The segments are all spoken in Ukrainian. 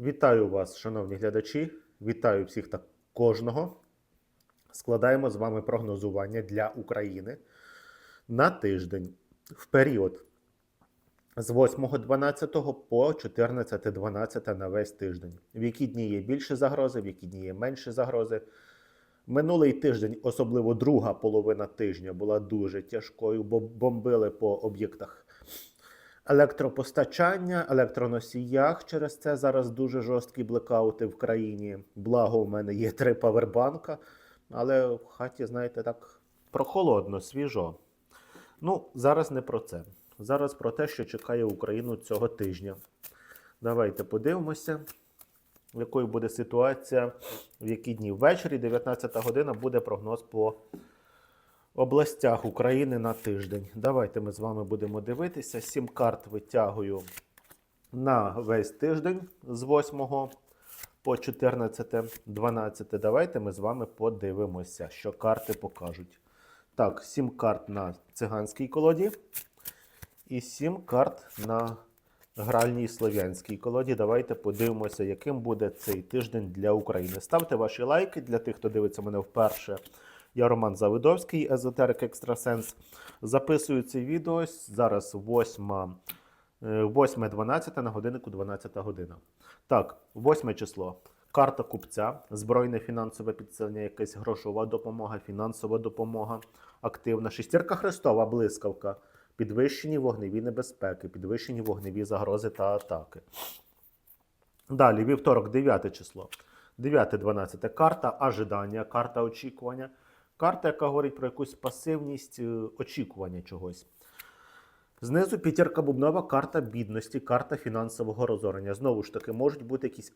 Вітаю вас, шановні глядачі. Вітаю всіх та кожного. Складаємо з вами прогнозування для України на тиждень в період з 8.12 по 14.12 на весь тиждень. В які дні є більше загрози, в які дні є менше загрози. Минулий тиждень, особливо друга половина тижня, була дуже тяжкою, бо бомбили по об'єктах електропостачання, електроносіях. Через це зараз дуже жорсткі блекаути в країні. Благо, у мене є три павербанка, але в хаті, знаєте, так прохолодно, свіжо. Ну, зараз не про це. Зараз про те, що чекає Україну цього тижня. Давайте подивимося, якою буде ситуація, в які дні. Ввечері, 19 година, буде прогноз по областях України на тиждень. Давайте ми з вами будемо дивитися. Сім карт витягую на весь тиждень з 8 по 14, 12. Давайте ми з вами подивимося, що карти покажуть. Так, 7 карт на циганській колоді і 7 карт на гральній слов'янській колоді. Давайте подивимося, яким буде цей тиждень для України. Ставте ваші лайки для тих, хто дивиться мене вперше. Я Роман Завидовський, езотерик Екстрасенс. Записую це відео зараз 8, е, 8.12 на годиннику 12 година. Так, 8 число. Карта купця, збройне фінансове підсилення, якась грошова допомога, фінансова допомога, активна. Шестірка Христова, блискавка, підвищені вогневі небезпеки, підвищені вогневі загрози та атаки. Далі, вівторок, 9 число. 9-12 карта ожидання, карта очікування. Карта, яка говорить про якусь пасивність е, очікування чогось. Знизу п'ятірка бубнова, карта бідності, карта фінансового розорення. Знову ж таки, можуть бути якісь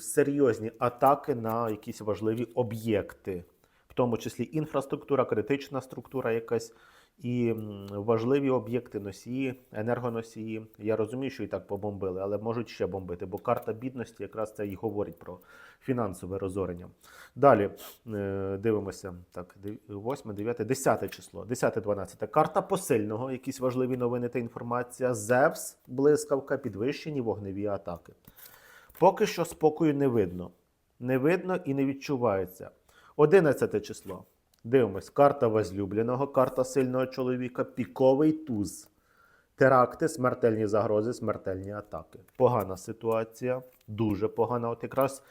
серйозні атаки на якісь важливі об'єкти, в тому числі інфраструктура, критична структура якась і важливі об'єкти, носії, енергоносії. Я розумію, що і так побомбили, але можуть ще бомбити, бо карта бідності якраз це і говорить про фінансове розорення. Далі е, дивимося. Так, 8, 9, 10 число, 10, 12. Карта посильного, якісь важливі новини та інформація. Зевс, блискавка, підвищені вогневі атаки. Поки що спокою не видно. Не видно і не відчувається. 11 число. Дивимось, карта возлюбленого, карта сильного чоловіка, піковий туз. Теракти, смертельні загрози, смертельні атаки. Погана ситуація, дуже погана. От якраз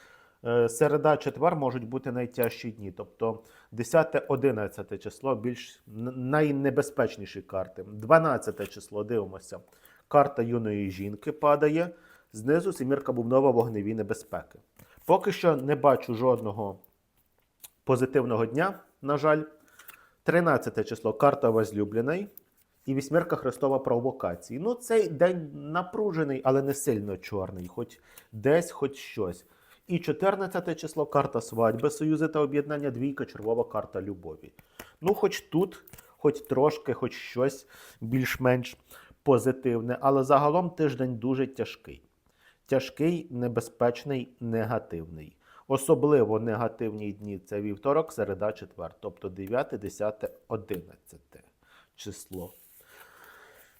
е, середа, четвер можуть бути найтяжчі дні. Тобто 10-11 число більш найнебезпечніші карти. 12 число, дивимося. Карта юної жінки падає. Знизу сімірка бубнова вогневі небезпеки. Поки що не бачу жодного позитивного дня, на жаль. 13 число карта возлюбленої і вісьмірка Христова провокації. Ну, цей день напружений, але не сильно чорний, хоч десь, хоч щось. І 14 число карта свадьби, союзи та об'єднання, двійка, червова карта любові. Ну, хоч тут, хоч трошки, хоч щось більш-менш позитивне, але загалом тиждень дуже тяжкий. Тяжкий, небезпечний, негативний. Особливо негативні дні це вівторок, середа, четвер, тобто 9, 10, 11 число.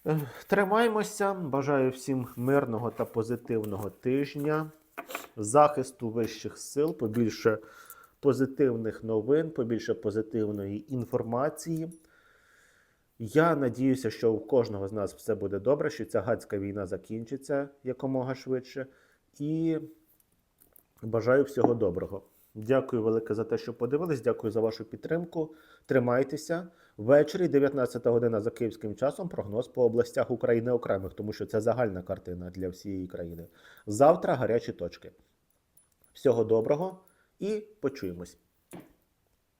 Ех, Тримаймося. Бажаю всім мирного та позитивного тижня, захисту вищих сил, побільше позитивних новин, побільше позитивної інформації. Я надіюся, що у кожного з нас все буде добре, що ця гадська війна закінчиться якомога швидше. І бажаю всього доброго. Дякую велике за те, що подивились. Дякую за вашу підтримку. Тримайтеся. Ввечері, 19 година за київським часом, прогноз по областях України окремих, тому що це загальна картина для всієї країни. Завтра гарячі точки. Всього доброго і почуємось.